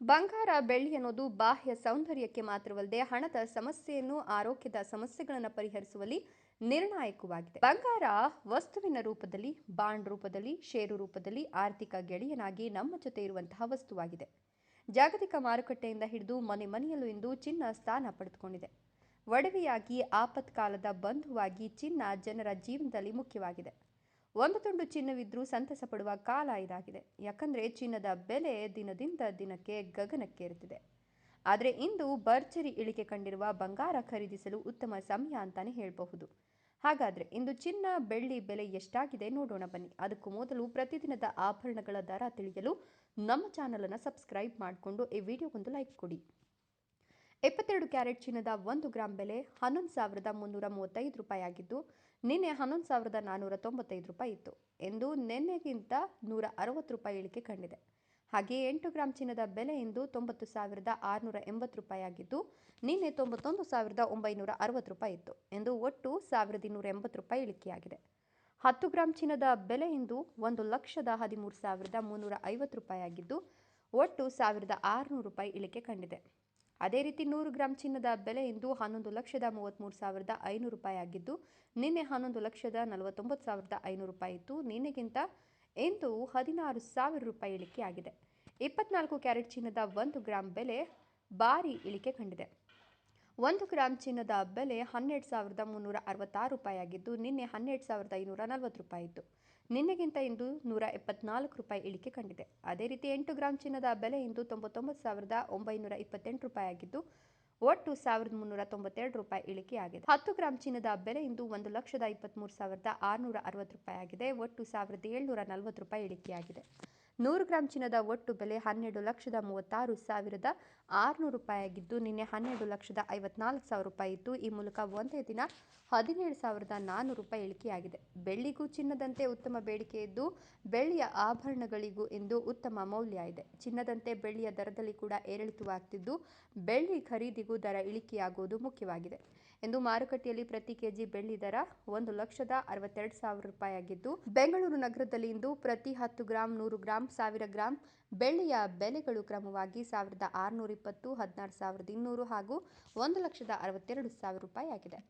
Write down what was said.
ಬಂಗಾರ ಬೆಳ್ಳಿ ಅನ್ನೋದು ಬಾಹ್ಯ ಸೌಂದರ್ಯಕ್ಕೆ ಮಾತ್ರವಲ್ಲದೆ ಹಣದ ಸಮಸ್ಯೆಯನ್ನು ಆರೋಗ್ಯದ ಸಮಸ್ಯೆಗಳನ್ನು ಪರಿಹರಿಸುವಲ್ಲಿ ನಿರ್ಣಾಯಕವಾಗಿದೆ. ಬಂಗಾರ ವಸ್ತುವಿನ ರೂಪದಲ್ಲಿ, ಬಾಂಡ್ ರೂಪದಲ್ಲಿ, ಷೇರು ರೂಪದಲ್ಲಿ ಆರ್ಥಿಕ ಗೆಳೆಯನಾಗಿ ನಮ್ಮ ಜೊತೆ ಇರುವಂತಹ ವಸ್ತುವಾಗಿದೆ. ಜಾಗತಿಕ ಮಾರುಕಟ್ಟೆಯಿಂದ ಹಿಡಿದು ಮನೆ ಮನೆಯಲ್ಲೂ ಇಂದು ಚಿನ್ನ ಸ್ಥಾನ ಪಡೆದುಕೊಂಡಿದೆ. ಒಡವೆಯಾಗಿ ಆಪತ್ಕಾಲದ ಬಂಧುವಾಗಿ ಚಿನ್ನ ಜನರ ಜೀವನದಲ್ಲಿ ಮುಖ್ಯವಾಗಿದೆ. ಒಂದು ತುಂಡು ಚಿನ್ನವಿದ್ದರೂ ಸಂತಸ ಪಡುವ ಕಾಲ ಇದಾಗಿದೆ. ಯಾಕಂದರೆ ಚಿನ್ನದ ಬೆಲೆ ದಿನದಿಂದ ದಿನಕ್ಕೆ ಗಗನಕ್ಕೇರುತ್ತಿದೆ. ಆದರೆ ಇಂದು ಭರ್ಜರಿ ಇಳಿಕೆ ಕಂಡಿರುವ ಬಂಗಾರ ಖರೀದಿಸಲು ಉತ್ತಮ ಸಮಯ ಅಂತಾನೆ ಹೇಳಬಹುದು. ಹಾಗಾದರೆ ಇಂದು ಚಿನ್ನ, ಬೆಳ್ಳಿ ಬೆಲೆ ಎಷ್ಟಾಗಿದೆ ನೋಡೋಣ ಬನ್ನಿ. ಅದಕ್ಕೂ ಮೊದಲು ಪ್ರತಿದಿನದ ಆಭರಣಗಳ ದರ ತಿಳಿಯಲು ನಮ್ಮ ಚಾನಲನ್ನು ಸಬ್ಸ್ಕ್ರೈಬ್ ಮಾಡಿಕೊಂಡು ಈ ವಿಡಿಯೋಗೊಂದು ಲೈಕ್ ಕೊಡಿ. ಎಪ್ಪತ್ತೆರಡು ಕ್ಯಾರೆಟ್ ಚಿನ್ನದ ಒಂದು ಗ್ರಾಂ ಬೆಲೆ ಹನ್ನೊಂದು ಸಾವಿರದ ಮುನ್ನೂರ ಮೂವತ್ತೈದು ರೂಪಾಯಿ ಆಗಿದ್ದು ನಿನ್ನೆ ಹನ್ನೊಂದು ಸಾವಿರದ ನಾನ್ನೂರ ತೊಂಬತ್ತೈದು ರೂಪಾಯಿ ಇತ್ತು ಎಂದು ನಿನ್ನೆಗಿಂತ ನೂರ ಅರವತ್ತು ರೂಪಾಯಿ ಇಳಿಕೆ ಕಂಡಿದೆ. ಹಾಗೆಯೇ ಎಂಟು ಗ್ರಾಂ ಚಿನ್ನದ ಬೆಲೆ ಇಂದು ತೊಂಬತ್ತು ಸಾವಿರದ ಆರುನೂರ ಎಂಬತ್ತು ರೂಪಾಯಿ ಆಗಿದ್ದು ನಿನ್ನೆ ತೊಂಬತ್ತೊಂದು ಸಾವಿರದ ಒಂಬೈನೂರ ಅರವತ್ತು ರೂಪಾಯಿ ಇತ್ತು ಎಂದು ಒಟ್ಟು ಸಾವಿರದ ಇನ್ನೂರ ಎಂಬತ್ತು ರೂಪಾಯಿ ಇಳಿಕೆಯಾಗಿದೆ. ಹತ್ತು ಗ್ರಾಂ ಚಿನ್ನದ ಬೆಲೆ ಇಂದು ಒಂದು ಲಕ್ಷದ ಹದಿಮೂರು ಸಾವಿರದ ಮುನ್ನೂರ ಐವತ್ತು ರೂಪಾಯಿ ಆಗಿದ್ದು ಒಟ್ಟು ಸಾವಿರದ ಆರುನೂರು ರೂಪಾಯಿ ಇಳಿಕೆ ಕಂಡಿದೆ. ಅದೇ ರೀತಿ ನೂರು ಗ್ರಾಂ ಚಿನ್ನದ ಬೆಲೆ ಇಂದು ಹನ್ನೊಂದು ಲಕ್ಷದ ಮೂವತ್ತ್ಮೂರು ಸಾವಿರದ ಐನೂರು ರೂಪಾಯಿ ಆಗಿದ್ದು, ನಿನ್ನೆ ಹನ್ನೊಂದು ಲಕ್ಷದ ನಲವತ್ತೊಂಬತ್ತು ಸಾವಿರದ ಐನೂರು ರೂಪಾಯಿ ಇತ್ತು. ನಿನ್ನೆಗಿಂತ ಇಂದು ಹದಿನಾರು ಸಾವಿರ ರೂಪಾಯಿ ಇಳಿಕೆಯಾಗಿದೆ. ಇಪ್ಪತ್ನಾಲ್ಕು ಕ್ಯಾರೆಟ್ ಚಿನ್ನದ ಒಂದು ಗ್ರಾಂ ಬೆಲೆ ಭಾರಿ ಇಳಿಕೆ ಕಂಡಿದೆ. ಒಂದು ಗ್ರಾಮ್ ಚಿನ್ನದ ಬೆಲೆ ಹನ್ನೆರಡು ಸಾವಿರದ ಮುನ್ನೂರ ಅರವತ್ತಾರು ರೂಪಾಯಿ ಆಗಿದ್ದು ನಿನ್ನೆ ಹನ್ನೆರಡು ಸಾವಿರದ ಐನೂರ ನಲವತ್ತು ರೂಪಾಯಿ ಇತ್ತು ನಿನ್ನೆಗಿಂತ ಇಂದು ನೂರ ಎಪ್ಪತ್ನಾಲ್ಕು ರೂಪಾಯಿ ಇಳಿಕೆ ಕಂಡಿದೆ. ಅದೇ ರೀತಿ ಎಂಟು ಗ್ರಾಂ ಚಿನ್ನದ ಬೆಲೆ ಇಂದು ತೊಂಬತ್ತೊಂಬತ್ತು ಸಾವಿರದ ಒಂಬೈನೂರ ಇಪ್ಪತ್ತೆಂಟು ರೂಪಾಯಿ ಆಗಿದ್ದು ಒಟ್ಟು ಸಾವಿರದ ಮುನ್ನೂರ ತೊಂಬತ್ತೆರಡು ರೂಪಾಯಿ ಇಳಿಕೆಯಾಗಿದೆ. ಹತ್ತು ಗ್ರಾಂ ಚಿನ್ನದ ಬೆಲೆ ಇಂದು ಒಂದು ಲಕ್ಷದ ಇಪ್ಪತ್ತ್ಮೂರು ಸಾವಿರದ ಆರುನೂರ ಅರವತ್ತು ರೂಪಾಯಿ ಆಗಿದೆ ಒಟ್ಟು ಸಾವಿರದ ಏಳ್ನೂರ ನಲವತ್ತು ರೂಪಾಯಿ ಇಳಿಕೆಯಾಗಿದೆ. ನೂರು ಗ್ರಾಂ ಚಿನ್ನದ ಒಟ್ಟು ಬೆಲೆ ಹನ್ನೆರಡು ಲಕ್ಷದ ಮೂವತ್ತಾರು ಸಾವಿರದ ಆರುನೂರು ರೂಪಾಯಿ ಆಗಿದ್ದು, ನಿನ್ನೆ ಹನ್ನೆರಡು ಲಕ್ಷದ ಐವತ್ನಾಲ್ಕು ಸಾವಿರ ರೂಪಾಯಿ ಇತ್ತು ಈ ಮೂಲಕ ಒಂದೇ ದಿನ ಹದಿನೇಳು ಸಾವಿರದ ನಾನ್ನೂರು ರೂಪಾಯಿ ಇಳಿಕೆಯಾಗಿದೆ. ಬೆಳ್ಳಿಗೂ ಚಿನ್ನದಂತೆ ಉತ್ತಮ ಬೇಡಿಕೆ ಇದ್ದು, ಬೆಳ್ಳಿಯ ಆಭರಣಗಳಿಗೂ ಇಂದು ಉತ್ತಮ ಮೌಲ್ಯ ಇದೆ. ಚಿನ್ನದಂತೆ ಬೆಳ್ಳಿಯ ದರದಲ್ಲಿ ಕೂಡ ಏರಿಳಿತವಾಗ್ತಿದ್ದು, ಬೆಳ್ಳಿ ಖರೀದಿಗೂ ದರ ಇಳಿಕೆಯಾಗುವುದು ಮುಖ್ಯವಾಗಿದೆ. ಎಂದು ಮಾರುಕಟ್ಟೆಯಲ್ಲಿ ಪ್ರತಿ ಕೆಜಿ ಬೆಳ್ಳಿ ದರ ಒಂದು ಲಕ್ಷದ ಅರವತ್ತೆರಡು ಸಾವಿರ ರೂಪಾಯಿ ಆಗಿದ್ದು, ಬೆಂಗಳೂರು ನಗರದಲ್ಲಿ ಇಂದು ಪ್ರತಿ ಹತ್ತು ಗ್ರಾಂ, ನೂರು ಗ್ರಾಂ, ಸಾವಿರ ಗ್ರಾಂ ಬೆಳ್ಳಿಯ ಬೆಲೆಗಳು ಕ್ರಮವಾಗಿ ಸಾವಿರದ ಆರುನೂರ ಇಪ್ಪತ್ತು, ಹದಿನಾರು ಸಾವಿರದ ಇನ್ನೂರು ಹಾಗೂ ಒಂದು ಲಕ್ಷದ ಅರವತ್ತೆರಡು ಸಾವಿರ ರೂಪಾಯಿ ಆಗಿದೆ.